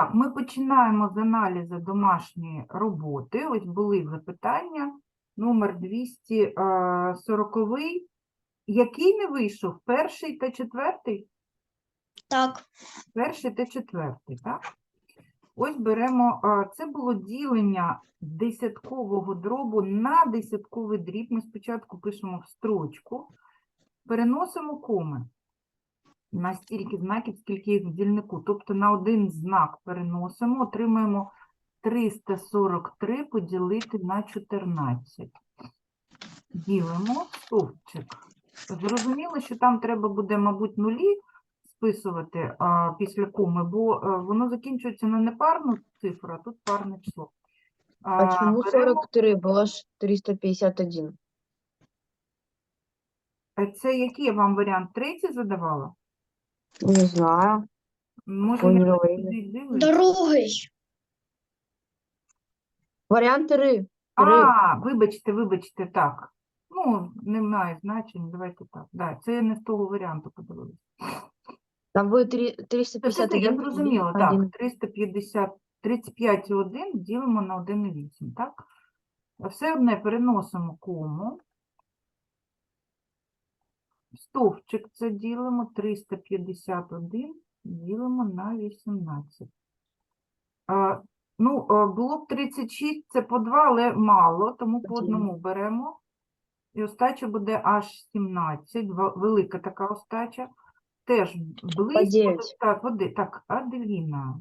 Так, ми починаємо з аналізу домашньої роботи. Ось були запитання. Номер 240. Який не вийшов? Перший та четвертий? Так, Перший та четвертий, так? Ось беремо, це було ділення десяткового дробу на десятковий дріб. Ми спочатку пишемо в строчку, переносимо коми на стільки знаків, скільки їх в дільнику. Тобто на один знак переносимо, отримаємо 343 поділити на 14. Ділимо стовпчик. Зрозуміло, що там треба буде, мабуть, нулі списувати а, після коми, бо а, воно закінчується на непарну цифру, а тут парне число. А чому беремо- 43? Було ж 351. Е, Це який вам варіант? Третій задавала? Не знаю. Може, Ой, я не дивлюсь? другий. Варіант 3. Три. А, вибачте, вибачте, так. Ну, немає значення, давайте так. Да, це я не з того варіанту подивилася. Там буде три- Це, це, це, 351. я зрозуміла, так. один. 350, 35,1 ділимо на 1,8, так? А Все одне переносимо кому. Стовпчик це ділимо, 351 ділимо на 18. А, ну, а, було б 36, це по 2, але мало, тому по одному беремо. І остача буде аж 17, велика така остача. Теж близько. Так, води. Так, Аделіна.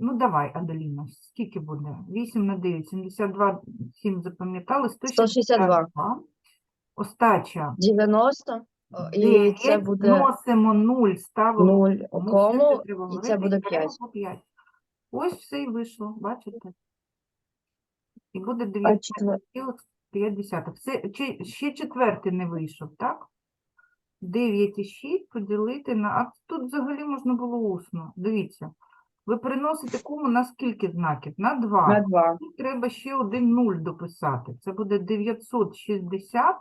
Ну, давай, Аделіна, скільки буде? 8 на 9, 72, 7 запам'ятали, 162. Остача. 90. о, І 9, це буде носимо 0, ставимо 0 кому, і це буде 5. 5. Ось все і вийшло, бачите? І буде А четвер... 9,5. Це чи- ще четвертий не вийшов, так? 9,6 поділити на... А тут взагалі можна було усно. Дивіться. Ви переносите кому на скільки знаків? На 2. на 2. Тут треба ще один 0 дописати. Це буде 960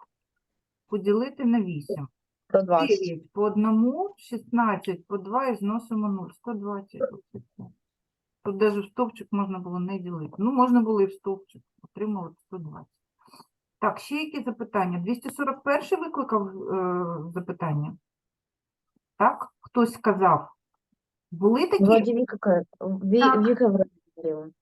поділити на 8. 120. 9 по одному, 16 по 2 і зносимо 0. 120. Тут навіть в стовпчик можна було не ділити. Ну, можна було і в стовпчик. Отримали 120. Так, ще які запитання? 241 викликав е, запитання? Так? Хтось сказав. Були такі? Вроде Вика, ка- Ви- Так. Вика вроде говорила.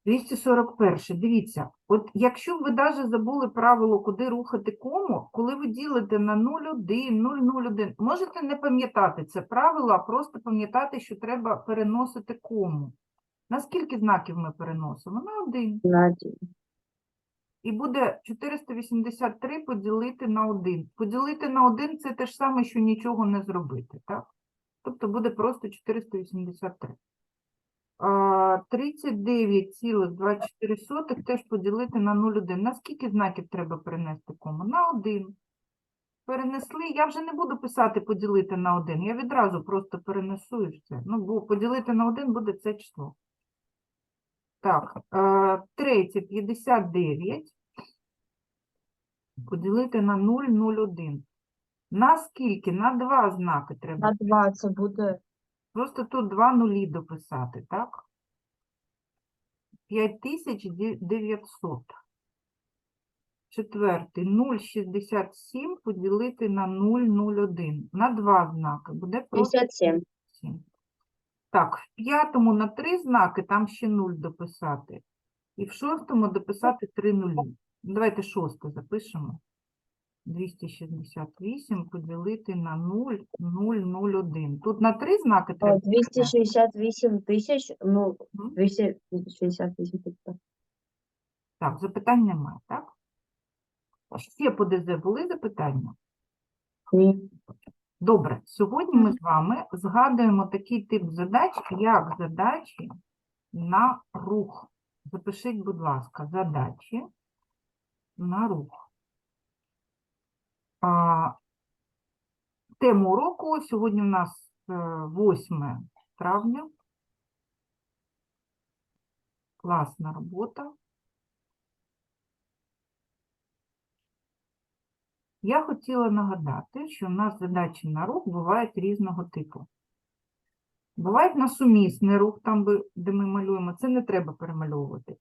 241. Дивіться, от якщо ви навіть забули правило, куди рухати кому, коли ви ділите на 0,1, 0,01, можете не пам'ятати це правило, а просто пам'ятати, що треба переносити кому. На скільки знаків ми переносимо? На один. На один. І буде 483 поділити на 1. Поділити на 1 – це те ж саме, що нічого не зробити, так? Тобто буде просто 483. А, 39,24 теж поділити на 0,1. На скільки знаків треба перенести кому? На 1. Перенесли. Я вже не буду писати поділити на 1. Я відразу просто перенесу і все. Ну, бо поділити на 1 буде це число. Так, е, третє 59 поділити на 0,01. На скільки? На два знаки треба. На 2 це буде Просто тут два нулі дописати, так? 5900. Четвертий 0,67 поділити на 0,01. На два знаки. Буде просто 57. 7. Так, в п'ятому на три знаки там ще 0 дописати. І в шостому дописати 3 нулі. Ну, Давайте шосте запишемо. 268 поділити на 0, 0, 0, 1. Тут на три знаки О, треба. 268 тисяч, ну, 268 тисяч. Так, запитань немає, так? Ще по ДЗ були запитання? Ні. Добре, сьогодні ми з вами згадуємо такий тип задач, як задачі на рух. Запишіть, будь ласка, задачі на рух. Тему уроку сьогодні у нас е, 8 травня. Класна робота. Я хотіла нагадати, що в нас задачі на рух бувають різного типу. Бувають на сумісний рух, там, де ми малюємо, це не треба перемальовувати.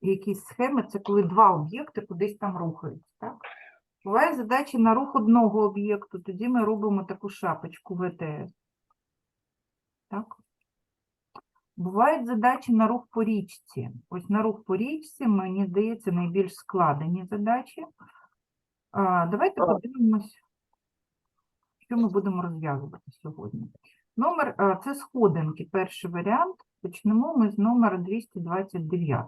Якісь схеми це коли два об'єкти кудись там рухаються. Так? Буває задачі на рух одного об'єкту, тоді ми робимо таку шапочку ВТС. Так? Бувають задачі на рух по річці. Ось на рух по річці, мені здається, найбільш складені задачі. А, давайте подивимось, що ми будемо розв'язувати сьогодні. Номер а, це сходинки, перший варіант. Почнемо ми з номера 229.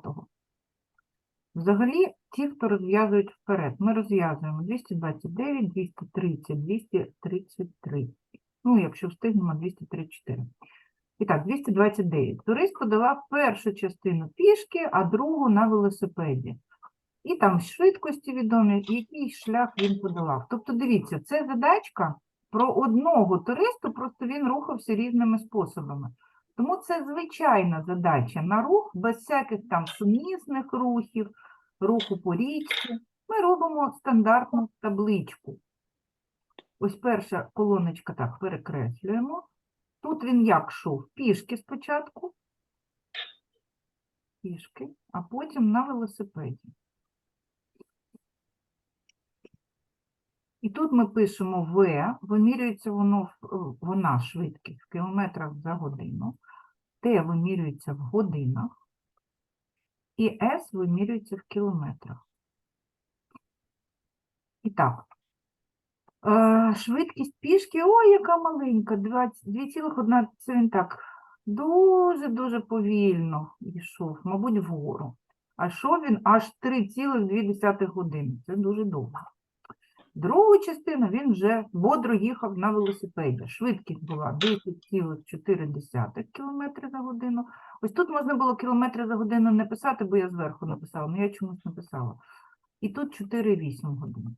Взагалі, ті, хто розв'язують вперед, ми розв'язуємо 229, 230, 233. Ну, якщо встигнемо, 234. І так, 229. Турист подала першу частину пішки, а другу на велосипеді. І там швидкості відомі, який шлях він подолав. Тобто, дивіться, це задачка про одного туристу, просто він рухався різними способами. Тому це звичайна задача на рух, без всяких там сумісних рухів, руху по річці. Ми робимо стандартну табличку. Ось перша колоночка так перекреслюємо. Тут він як йшов? Пішки спочатку. Пішки, а потім на велосипеді. І тут ми пишемо В, вимірюється воно, е, вона швидкість в кілометрах за годину, Т вимірюється в годинах, і С вимірюється в кілометрах. І так, е, швидкість пішки, ой, яка маленька, 2,1, це він так дуже-дуже повільно йшов, мабуть, вгору. А йшов він аж 3,2 години, це дуже довго. Другу частину він вже бодро їхав на велосипеді. Швидкість була 10,4 км за годину. Ось тут можна було кілометри за годину не писати, бо я зверху написала, але я чомусь написала. І тут 4,8 годин.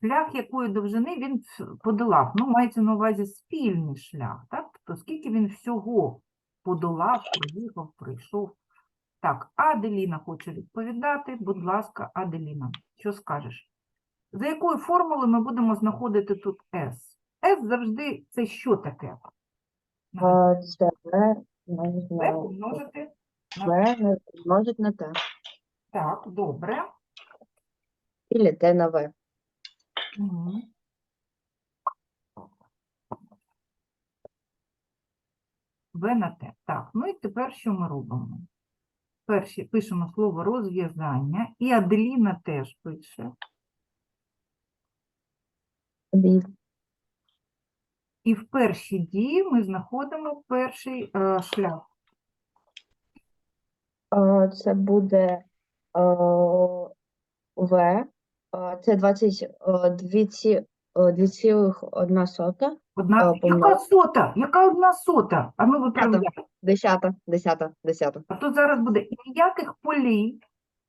Шлях якої довжини він подолав. Ну, мається на увазі спільний шлях, так? Тобто скільки він всього подолав, проїхав, пройшов. Так, Аделіна хоче відповідати. Будь ласка, Аделіна, що скажеш? За якою формулою ми будемо знаходити тут S? S завжди це що таке? А, Це знаю. помножити на В не- множить на Т. так, добре. Или Т на В. Мгм. В на Т. Так, ну і тепер що ми робимо? Перші пишемо слово розв'язання, і Аделіна теж пише. І в першій дії ми знаходимо перший е, шлях. Це буде а, В. Це 22,1 сота. Одна, яка сота? Яка одна сота? А ну виправляй. Десята, десята, десята. А тут зараз буде і ніяких полей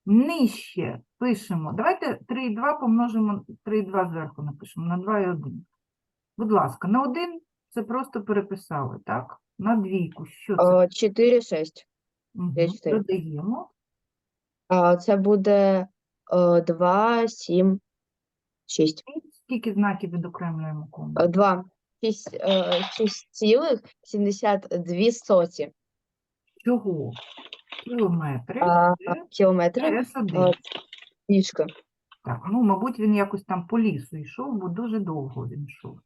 нижче пишемо. Давайте 3,2 помножимо 3,2 зверху напишемо на 2,1. Будь ласка, на 1 це просто переписали, так? На двійку. Що це? А, 4, 6. Мгм, я чотири. Додаємо. А, Це буде 2, 7, 6. Скільки знаків відокремлюємо кому? 2. 6,72 соті. Чого? Кілометри. А, кілометри. РС1. а, Пішка. Так, ну, мабуть, він якось там по лісу йшов, бо дуже довго він йшов.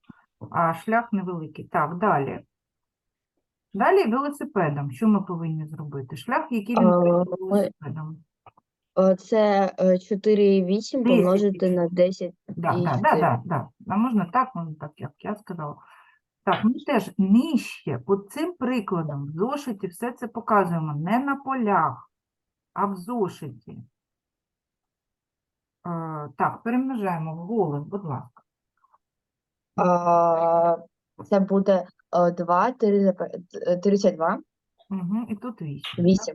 А шлях невеликий. Так, далі. Далі велосипедом. Що ми повинні зробити? Шлях, який він А, пройшов велосипедом. Це е, 4,8 Десять помножити на 10. Да, і да, да, чотири. да, да. А можна так, можна так, як я сказала. Так, ми теж нижче, по цим прикладам, в зошиті все це показуємо не на полях, а в зошиті. Е, так, перемножаємо в голос, будь ласка. А, Це буде 2, 32, Угу, і тут 8. 8.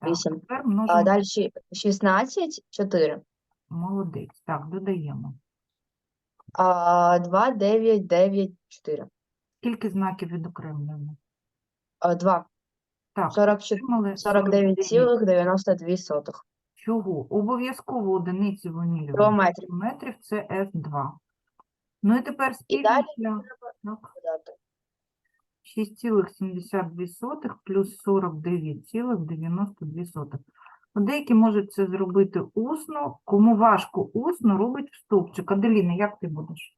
Так, вісім. тепер А множимо. далі 16, 4. Молодець. Так, додаємо. А 2, 9, 9, 4. Скільки знаків відокремлюємо? А, 2. Так, 44, отримали 49,92 сотих. Чого? Обов'язково одиниці вимірювання Кілометрів. метрів це С2. Ну і тепер спільний далі шлях. Так. додати. 6,72 плюс 49,92. Ну, Деякі можуть це зробити усно. Кому важко усно, робить в стовпчик. Аделіна, як ти будеш?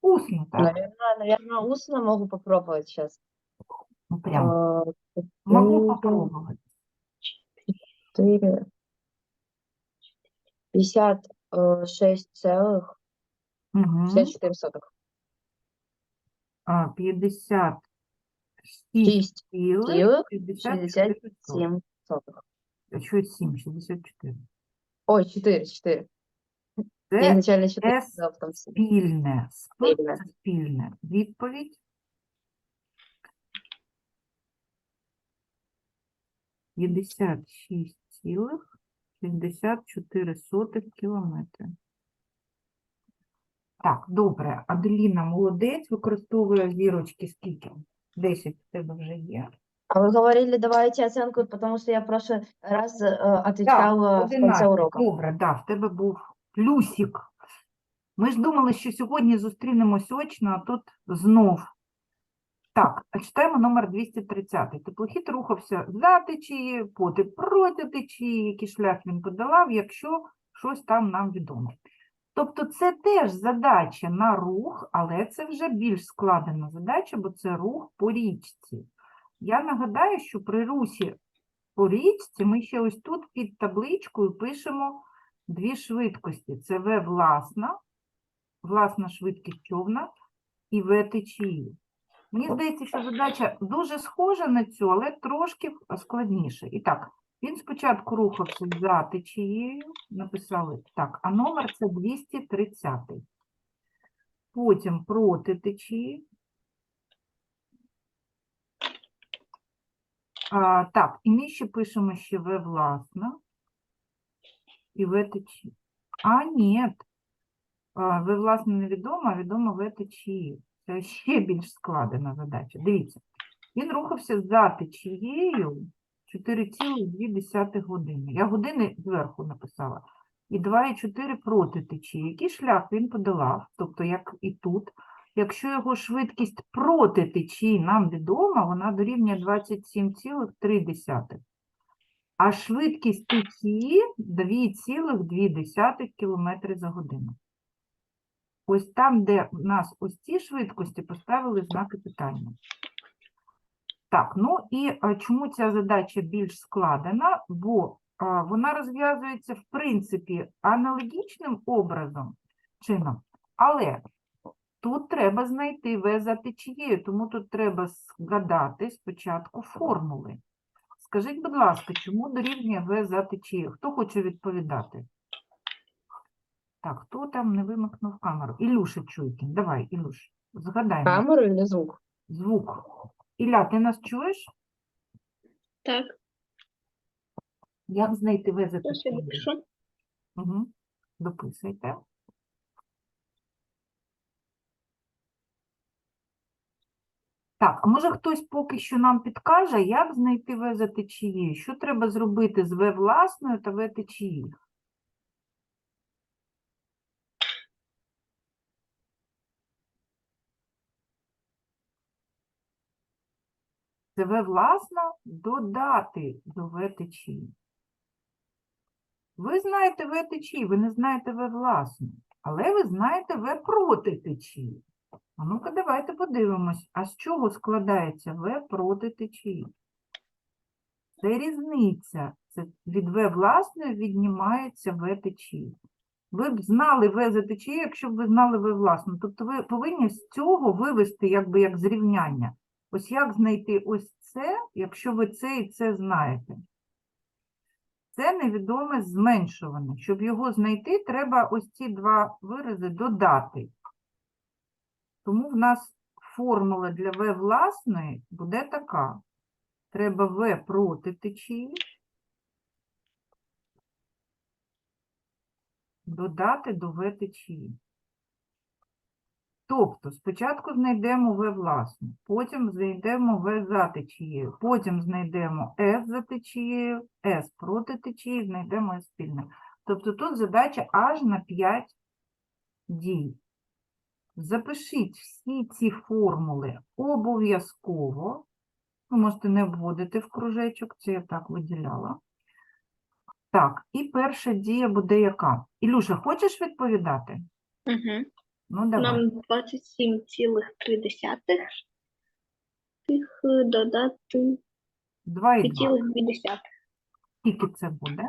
Усно, так? Наверное, наверное, устно могу попробовать сейчас. Ну, прям. А, Могу четыре, попробовать. четыре, пятьдесят э, шесть целых Угу. пятьдесят четыре сотых. А, 56 Шесть цілих цілих 64 шестьдесят сотих. семь сотых. А Що 7? 64. Ой, четыре, четыре. Я Це изначально четыре, С сказала, потом семь. спільне. Сп Спільне. це спільне. Відповідь. П'ятдесят шість цілих шістдесят чотири сотих кілометри. Так, добре. Аделіна молодець, використовує зірочки скільки? 10 в тебе вже є. А вы говорили, давайте оценку, потому что я в прошлый раз э, отвечала в конце 11. урока. Добре, да, в тебе був плюсик. Ми ж думали, що сьогодні зустрінемось очно, а тут знов. Так, а читаємо номер 230. Теплохід рухався за течією, поти проти течії, який шлях він подолав, якщо щось там нам відомо. Тобто це теж задача на рух, але це вже більш складена задача, бо це рух по річці. Я нагадаю, що при русі по річці ми ще ось тут під табличкою пишемо дві швидкості. Це В власна, власна швидкість човна і В течії. Мені здається, що задача дуже схожа на цю, але трошки складніше. І так, він спочатку рухався за течією, написали так, а номер це 230. Потім проти течії. А, так, і ми ще пишемо ще В власна і В течії. А, ні. А, В власне невідомо, а відомо В течії. Це ще більш складена задача. Дивіться, він рухався за течією 4,2 години. Я години зверху написала. І 2,4 проти течії. Який шлях він подолав? Тобто, як і тут. Якщо його швидкість проти течії нам відома, вона дорівнює 27,3. А швидкість течії 2,2 км за годину. Ось там, де в нас ось ці швидкості, поставили знаки питання. Так, ну і чому ця задача більш складена? Бо вона розв'язується, в принципі, аналогічним образом, чином, але тут треба знайти В за течією, тому тут треба згадати спочатку формули. Скажіть, будь ласка, чому дорівнює В за течією? Хто хоче відповідати? Так, хто там не вимикнув камеру? Ілюша Чуйкін, давай, Ілюш, згадай. Камеру или звук? звук. Ілля, ти нас чуєш? Так, Як знайти В за сейчас я течією? напишу. Угу. Дописуйте. Так, а може хтось поки що нам підкаже, як знайти В за течією? Що треба зробити з В власною та В течією? Це В власна додати до В. Ви знаєте В ви не знаєте В власну, але ви знаєте В проти течії. А ну-ка, давайте подивимось, а з чого складається В проти течії? Це різниця. Це від В власної віднімається В течії. Ви б знали В за течією, якщо б ви знали В власну. Тобто ви повинні з цього вивести якби як зрівняння. Ось як знайти ось це, якщо ви це і це знаєте. Це невідоме зменшуване. Щоб його знайти, треба ось ці два вирази додати. Тому в нас формула для В власної буде така. Треба В проти течії додати до В течії. Тобто спочатку знайдемо В власну, потім знайдемо В за течією, потім знайдемо С за течією, С проти течії, знайдемо С спільне. Тобто тут задача аж на 5 дій. запишіть всі ці формули обов'язково. Ви можете не вводити в кружечок, це я так виділяла. Так, і перша дія буде яка? Ілюша, хочеш відповідати? Угу. Ну, давай. Нам 27,3 тих е, додати 2 і 2. 5,2. Скільки це буде?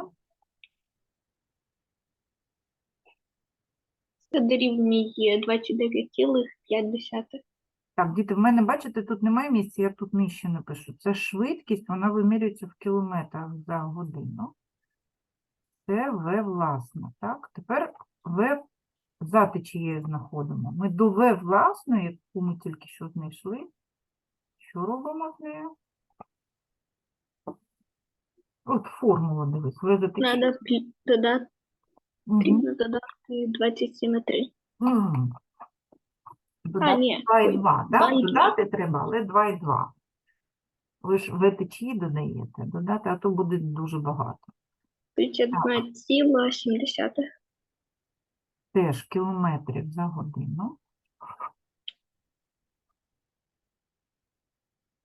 Це дорівнює 29,5. Так, діти, в мене, бачите, тут немає місця, я тут нижче напишу. Це швидкість, вона вимірюється в кілометрах за годину. Це В власна, так? Тепер В за течією знаходимо. Ми до В власної, яку ми тільки що знайшли, що робимо з нею? От формула, дивись, В за течією. Надо додати, Мгм. потрібно додати 27,3. Додати ні, 2 і 2, два да? і два. Додати треба, але 2 і 2. Ви ж в течії додаєте, додати, а то буде дуже багато. 31,7. Теж кілометрів за годину.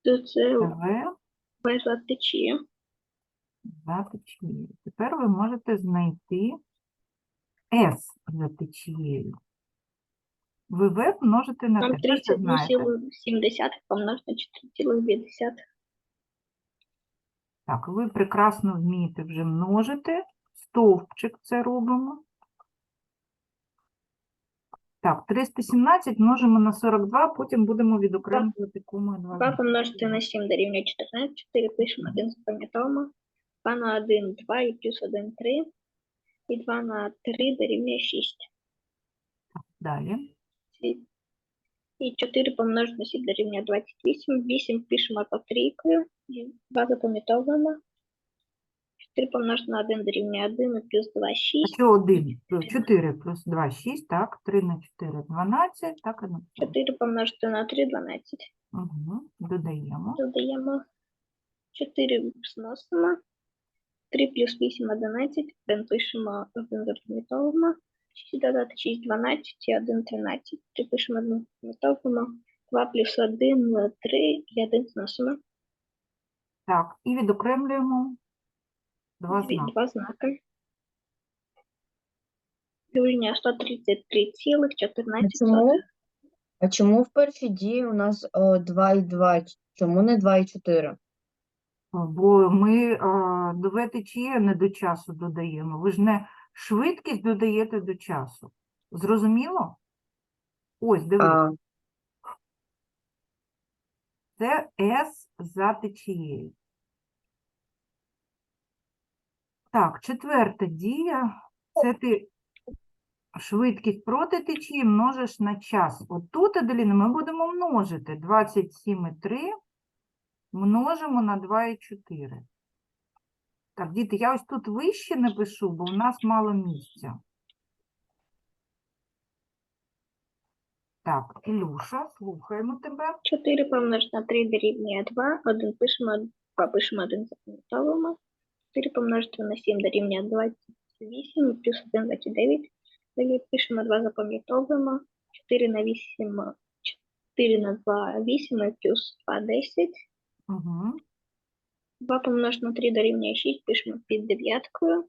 То це Це В вежа течія. за течією. Тепер ви можете знайти С за течією. Ви В множите на знаєте. 31,7 помножити на 4,2. Так, ви прекрасно вмієте вже множити. Стовпчик це робимо. Так, 317 множимо на 42, потім будемо відокремлювати кому 2. 2 помножити на 7 дорівнює 14, 4 пишемо, 1 запам'ятовуємо. 2 на 1 – 2 і плюс 1 – 3. І 2 на 3 дорівнює 6. Далі. І 4 помножити на 7 дорівнює 28. 8 пишемо по трійкою. І 2 запам'ятовуємо. 4 помножити на 1 дорівнює 1 і плюс 2 – А 6. що 1? 4 плюс 2 – 6, так, 3 на 4 – 12, так, і на 4 помножити на 3 – 12. Угу. Додаємо. Додаємо 4 зносимо. 3 плюс 8 – 11. 1 пишемо, 1 запам'ятовуємо. 6 додати 6 – 12 і 1 – 13. 3 пишемо, 1 запам'ятовуємо. 2 плюс 1 – 3 і 1 зносимо. Так, і відокремлюємо два знаки. Два знаки. Дорівнює 133,14. А чому? А чому в першій дії у нас о, 2 і 2? Чому не 2 і 4? Бо ми а, до В не до часу додаємо. Ви ж не швидкість додаєте до часу. Зрозуміло? Ось, дивись. А, Це S за течією. Так, четверта дія. Це ти швидкість проти течії множиш на час. От тут, Аделіна, ми будемо множити 27,3 множимо на 2,4. Так, діти, я ось тут вище напишу, бо у нас мало місця. Так, Ілюша, слухаємо тебе. 4 помножити на 3 дорівнює 2. 1 пишемо, 2 пишемо, 1 запам'ятовуємо. 4 помножити на 7 дорівнює 28 і плюс 1 – 29. Далі пишемо 2 запам'ятовуємо. 4 на 8 – 4 на 2 – 8 і плюс 2 – 10. Угу. 2 помножити на 3 дорівнює 6, пишемо під дев'яткою.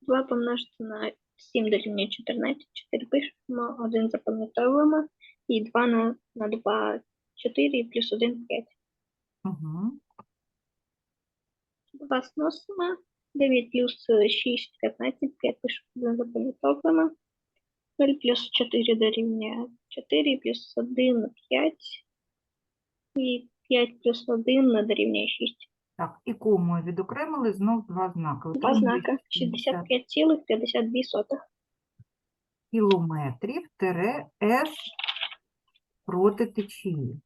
2 помножити на 7 дорівнює 14, 4 пишемо, 1 запам'ятовуємо. І 2 на, на 2 – 4 і плюс 1 – 5. Угу. 2 сносимо. 9 плюс 6 – 15, 5 пишемо, 1 запам'ятовуємо. 0 плюс 4 дорівнює 4, плюс 1 – 5. І 5 плюс 1 дорівнює 6. Так, і комою відокремили знов два знаки. Два Отримали знака. 60 65,52. кілометрів тире С проти течії.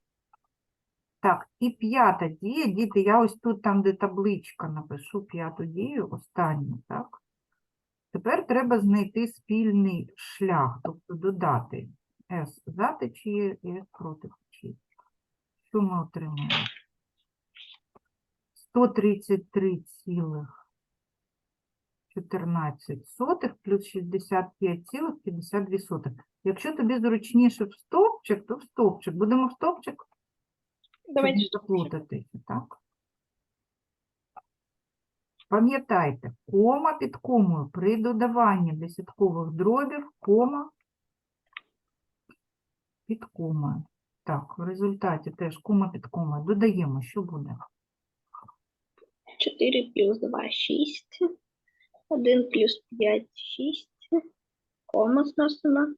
Так, і п'ята дія, діти, я ось тут там, де табличка, напишу п'яту дію, останню, так? Тепер треба знайти спільний шлях, тобто додати С за течією і С проти течії. Що ми отримаємо? 133,14 плюс 65,52. Якщо тобі зручніше в стовпчик, то в стовпчик. Будемо в стовпчик, Давайте заплутатися, так? Пам'ятайте, кома під комою при додаванні десяткових дробів, кома під комою. Так, в результаті теж кома під комою. Додаємо, що буде? 4 плюс 2 – 6. 1 плюс 5 – 6. Кома сносимо.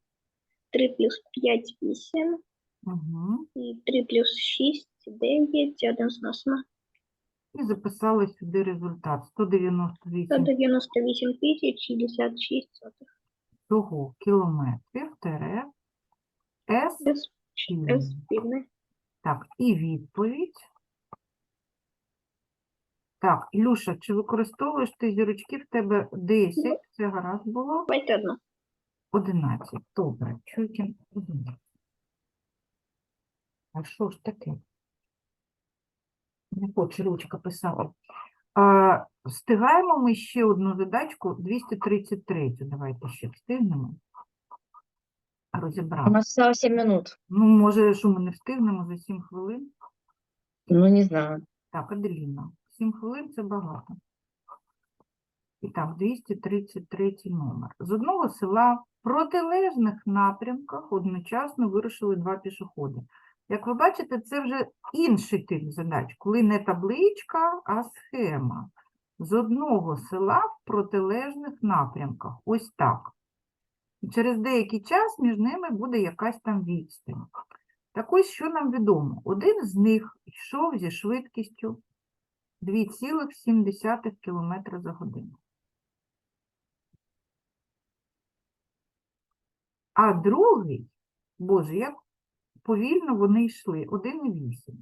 3 плюс 5 – 8. Угу. І 3 плюс 6 – 9. 1 сносимо. І записали сюди результат. 198 198 тисяч 66 сотих. всього кілометрів тере С Без. Так, і відповідь. Так, Ілюша, чи використовуєш ти зірочки в тебе 10? Це гаразд було? Давайте одну. 11. Добре, чуйки 11. А що ж таке? Не хоче ручка писати. А, встигаємо ми ще одну задачку, 233. Давайте ще встигнемо У нас осталось 7 минут. Ну, може, що ми не встигнемо за 7 хвилин? Ну, не знаю. Так, Аделіна, 7 хвилин це багато. І так, 233 номер. З одного села в протилежних напрямках одночасно вирушили два пішоходи. Як ви бачите, це вже інший тип задач, коли не табличка, а схема. З одного села в протилежних напрямках. Ось так. І через деякий час між ними буде якась там відстань. Так ось, що нам відомо? Один з них йшов зі швидкістю 2,7 км за годину. А другий, боже, як повільно вони йшли, 1,8.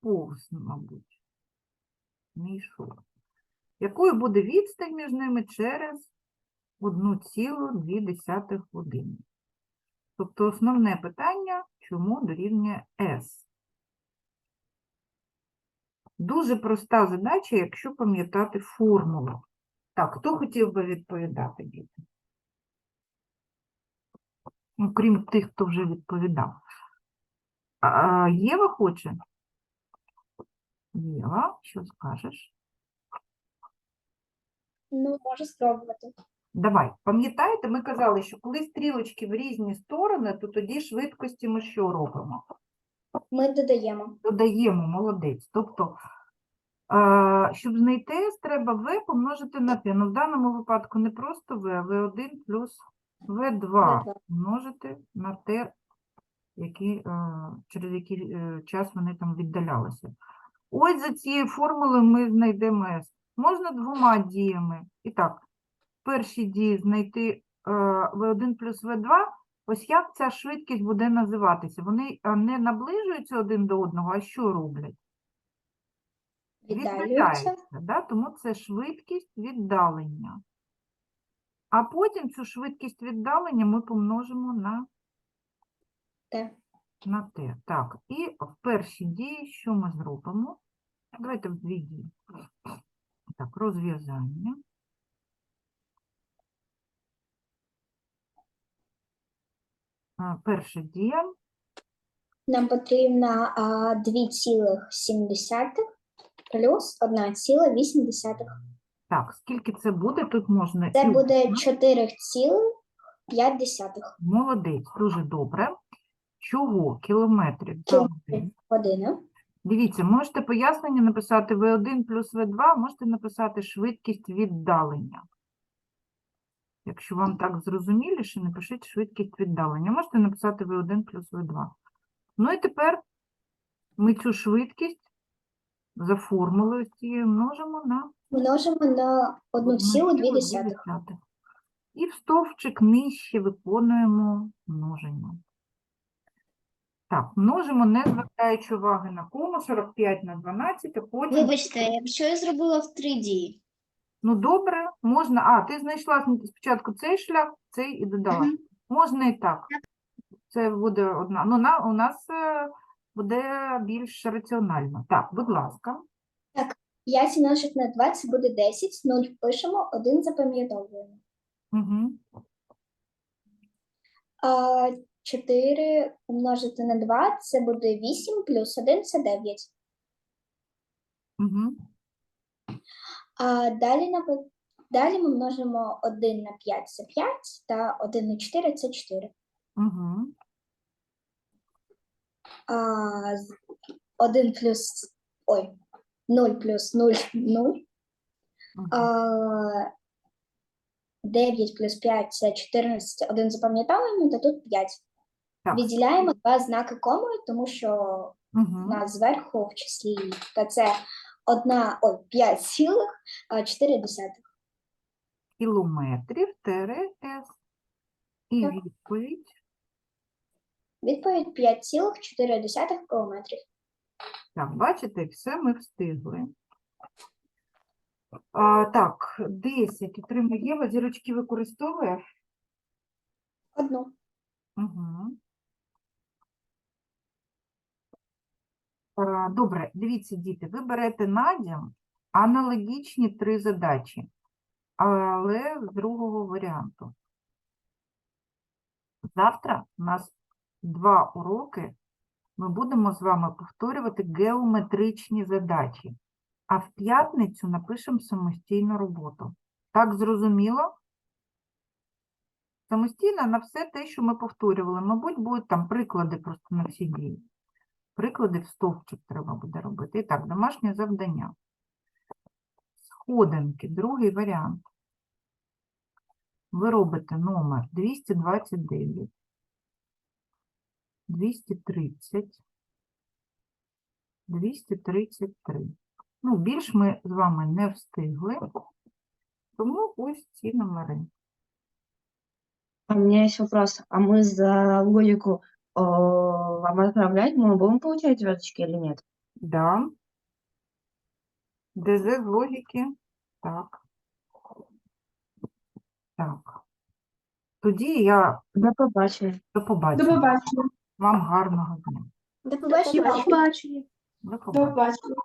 Повз, мабуть, не йшов. Якою буде відстань між ними через 1,2 години? Тобто основне питання, чому дорівнює S. Дуже проста задача, якщо пам'ятати формулу. Так, хто хотів би відповідати, діти? Ну, крім тих, хто вже відповідав. А, Єва хоче? Єва, що скажеш? Ну, можу спробувати. Давай, пам'ятаєте, ми казали, що коли стрілочки в різні сторони, то тоді швидкості ми що робимо? Ми додаємо. додаємо, молодець. Тобто, щоб знайти S, треба V помножити на T. Ну, в даному випадку не просто V, а V1 плюс V2 V2. на T, які, е, через який е, час вони там віддалялися. Ось за цією формулою ми знайдемо S. Можна двома діями. І так, в першій дії знайти е, V1 плюс V2, Ось як ця швидкість буде називатися? Вони не наближуються один до одного, а що роблять? Віддаляються, да? Тому це швидкість віддалення. А потім цю швидкість віддалення ми помножимо на, Т. на t. Так, і в першій дії що ми зробимо? Давайте в дві дії. Так, розв'язання. Перша дія Нам потрібно 2,7 плюс 1,8. Так, скільки це буде? Тут можна Це і буде 4,5 Молодець, дуже добре. Чого кілометрів за годину? години. Дивіться, можете пояснення написати V1 плюс V2, можете написати швидкість віддалення. Якщо вам так зрозуміліше, напишіть швидкість віддалення. Можете написати V1 плюс V2. Ну і тепер ми цю швидкість за формулою цією множимо на Множимо на 1,2. І в стовпчик нижче виконуємо множення. Так, множимо, не звертаючи уваги на кому, 45 на 12, а потім... Вибачте, якщо я зробила в 3 дії. Ну, добре, можна... А, ти знайшла спочатку цей шлях, цей і додала. Мгм. Можна і так. Це буде одна. Ну, на, у нас е, буде більш раціонально. Так, будь ласка. 5 множить на 20 буде 10, 0 пишемо, 1 запам'ятовуємо. Угу. А 4 умножити на 2 це буде 8 плюс 1 це 9. Угу. А далі, на, далі ми множимо 1 на 5 це 5 та 1 на 4 це 4. Угу. А, 1 плюс, ой, 0 плюс 0 – 0. А, 9 плюс 5 це 14, 1 запам'ятовуємо, та тут 5. Так. Відділяємо два знаки комою, тому що у Угу. нас зверху в числі та це одна, ой, 5 цілих, 4 десятих. Кілометрів тире С. І Так. відповідь. Відповідь 5,4 десятих кілометрів. Так, бачите, все ми встигли. А, так, 10 отримує Єва, зірочки використовує. Одну. Угу. Добре, дивіться, діти, ви берете на дім аналогічні три задачі, але з другого варіанту. Завтра у нас два уроки. Ми будемо з вами повторювати геометричні задачі, а в п'ятницю напишемо самостійну роботу. Так зрозуміло? Самостійно на все те, що ми повторювали. Мабуть, будуть там приклади просто на всі дії. Приклади в стовпчик треба буде робити. І так, домашнє завдання. Сходинки, другий варіант. Ви робите номер 229, 230, 233. Ну, більш ми з вами не встигли, тому ось ці номери. У меня есть вопрос. А мы за логику о, вам отправлять, мы будем получать звездочки или нет? Да. ДЗ з логіки. Так. Так. Тоді я До побачення. до побачення. До побачення. Вам гарного дня. До До побачення. До побачення.